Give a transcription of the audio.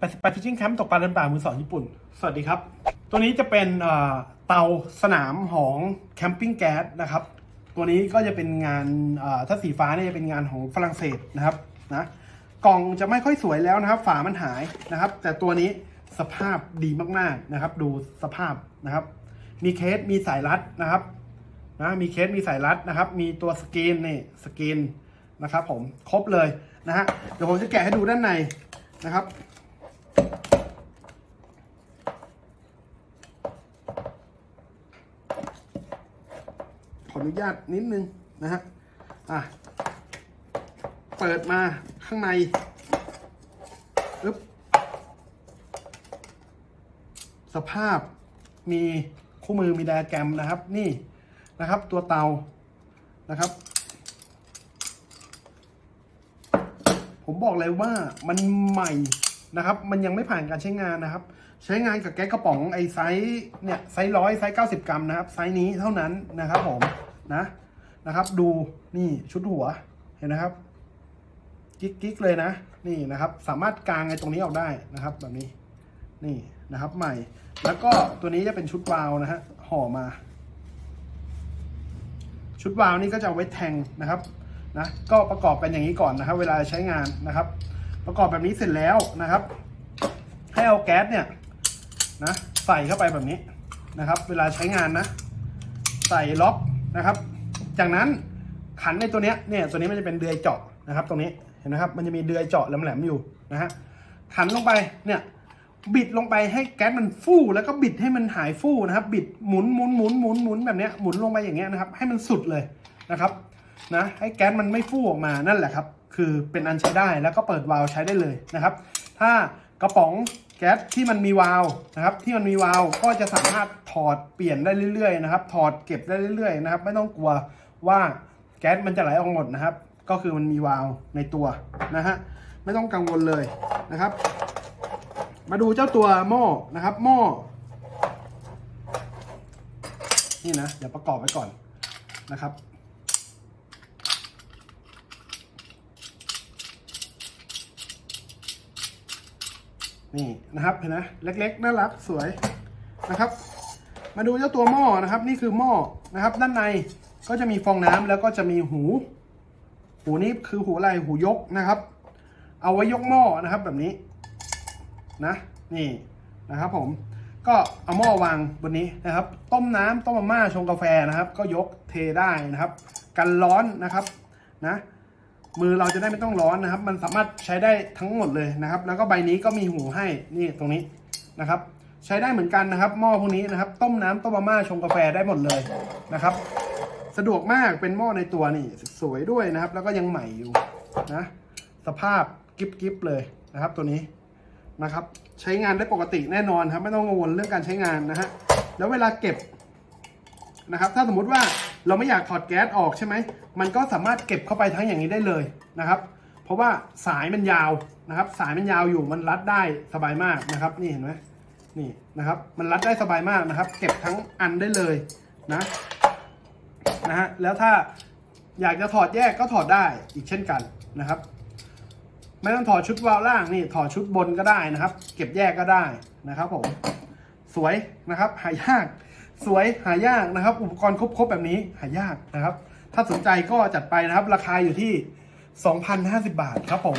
ไปไปฟิชชิ่งแคมป์ตกปลาเดินป่ามือสองญี่ปุ่น สวัสดีครับ ตัวนี้จะเป็นเตาสนามของแคมปิ้งแก๊สนะครับ ตัวนี้ก็จะเป็นงานถ้าสีฟ้าเนี่ยจะเป็นงานของฝรั่งเศสนะครับนะกล่องจะไม่ค่อยสวยแล้วนะครับ ฝามันหายนะครับ แต่ตัวนี้สภาพดีมากๆนะครับ ดูสภาพนะครับ มีเคสมีสายรัดนะครับนะมีเคสมีสายรัดนะครับ มีตัวสกรีนนี่สกรีนนะครับ ผมครบเลยนะฮะเดี๋ยวผมจะแกะให้ดูด้านในนะครับ ขออนุญาตนิดนึงนะฮะ อะ เปิดมาข้างในอึ๊บสภาพมีคู่มือมีไดอะแกรมนะครับ นี่นะครับ ตัวเตานะครับ ผมบอกเลยว่ามันใหม่ นะครับ มันยังไม่ผ่านการใช้งานนะครับ ใช้งานกับแก๊สกระป๋องไอไซส์เนี่ยไซส์ร้อยไซส์เก้าสิบกรัมนะครับไซส์นี้เท่านั้นนะครับผมนะนะครับ ดูนี่ชุดหัวเห็นนะครับกิ๊กกิ๊กเลยนะ นี่นะครับ สามารถกางไอ้ตรงนี้ออกได้นะครับ แบบนี้นี่นะครับ ใหม่ แล้วก็ตัวนี้จะเป็นชุดวาล์วนะฮะห่อมา ชุดวาล์วนี่ก็จะเอาไว้แทงนะครับนะก็ประกอบกันอย่างนี้ก่อนนะครับ เวลาใช้งานนะครับ ประกอบแบบนี้เสร็จแล้วนะครับ ให้เอาแก๊สเนี่ยนะใส่เข้าไปแบบนี้นะครับ เวลาใช้งานนะ ใส่ล็อกนะครับ จากนั้นขันในตัวเนี้ยเนี่ยตัวนี้มันจะเป็นเดือยเจาะนะครับ ตรงนี้เห็นนะครับ มันจะมีเดือยเจาะแหลมๆอยู่นะฮะขันลงไปเนี่ยบิดลงไปให้แก๊สมันฟู่แล้วก็บิดให้มันหายฟู่นะครับ บิดหมุนหมุนหมุนหมุนหมุนแบบเนี้ยหมุนลงไปอย่างเงี้ยนะครับ ให้มันสุดเลยนะครับ นะให้แก๊สมันไม่ฟู่ออกมานั่นแหละครับ คือเป็นอันใช้ได้แล้วก็เปิดวาล์วใช้ได้เลยนะครับ ถ้ากระป๋องแก๊สที่มันมีวาล์วนะครับ ที่มันมีวาล์วก็จะสามารถถอดเปลี่ยนได้เรื่อยๆนะครับ ถอดเก็บได้เรื่อยๆนะครับ ไม่ต้องกลัวว่าแก๊สมันจะไหลออกหมดนะครับ ก็คือมันมีวาล์วในตัวนะฮะไม่ต้องกังวลเลยนะครับ มาดูเจ้าตัวหม้อนะครับ หม้อนี่นะเดี๋ยวประกอบไว้ก่อนนะครับ นี่นะครับเห็นไหมเล็กๆน่ารักสวยนะครับ มาดูเจ้าตัวหม้อนะครับ นี่คือหม้อนะครับ ด้านในก็จะมีฟองน้ำแล้วก็จะมีหู หูนี้คือหูอะไรหูยกนะครับ เอาไว้ยกหม้อนะครับแบบนี้นะ นี่นะครับ ผมก็เอาหม้อวางบนนี้นะครับ ต้มน้ำต้มมาม่าชงกาแฟนะครับ ก็ยกเทได้นะครับ กันร้อนนะครับนะ มือเราจะได้ไม่ต้องร้อนนะครับ มันสามารถใช้ได้ทั้งหมดเลยนะครับ แล้วก็ใบนี้ก็มีหูให้นี่ตรงนี้นะครับ ใช้ได้เหมือนกันนะครับ หม้อพวกนี้นะครับ ต้มน้ำต้มมาม่าชงกาแฟได้หมดเลยนะครับ สะดวกมากเป็นหม้อในตัวนี่สวยด้วยนะครับ แล้วก็ยังใหม่อยู่นะ สภาพกิฟกิฟเลยนะครับ ตัวนี้นะครับ ใช้งานได้ปกติแน่นอนครับ ไม่ต้องกังวลเรื่องการใช้งานนะฮะแล้วเวลาเก็บนะครับ ถ้าสมมุติว่า เราไม่อยากถอดแก๊สออกใช่ไหม มันก็สามารถเก็บเข้าไปทั้งอย่างนี้ได้เลยนะครับ เพราะว่าสายมันยาวนะครับ สายมันยาวอยู่มันรัดได้สบายมากนะครับ นี่เห็นไหมนี่นะครับ มันรัดได้สบายมากนะครับ เก็บทั้งอันได้เลยนะนะฮะแล้วถ้าอยากจะถอดแยกก็ถอดได้อีกเช่นกันนะครับ ไม่ต้องถอดชุดวาล์วล่างนี่ถอดชุดบนก็ได้นะครับ เก็บแยกก็ได้นะครับผมสวยนะครับหายาก สวยหายากนะครับ อุปกรณ์ครบๆแบบนี้หายากนะครับ ถ้าสนใจก็จัดไปนะครับ ราคาอยู่ที่ 2,050 บาทครับผม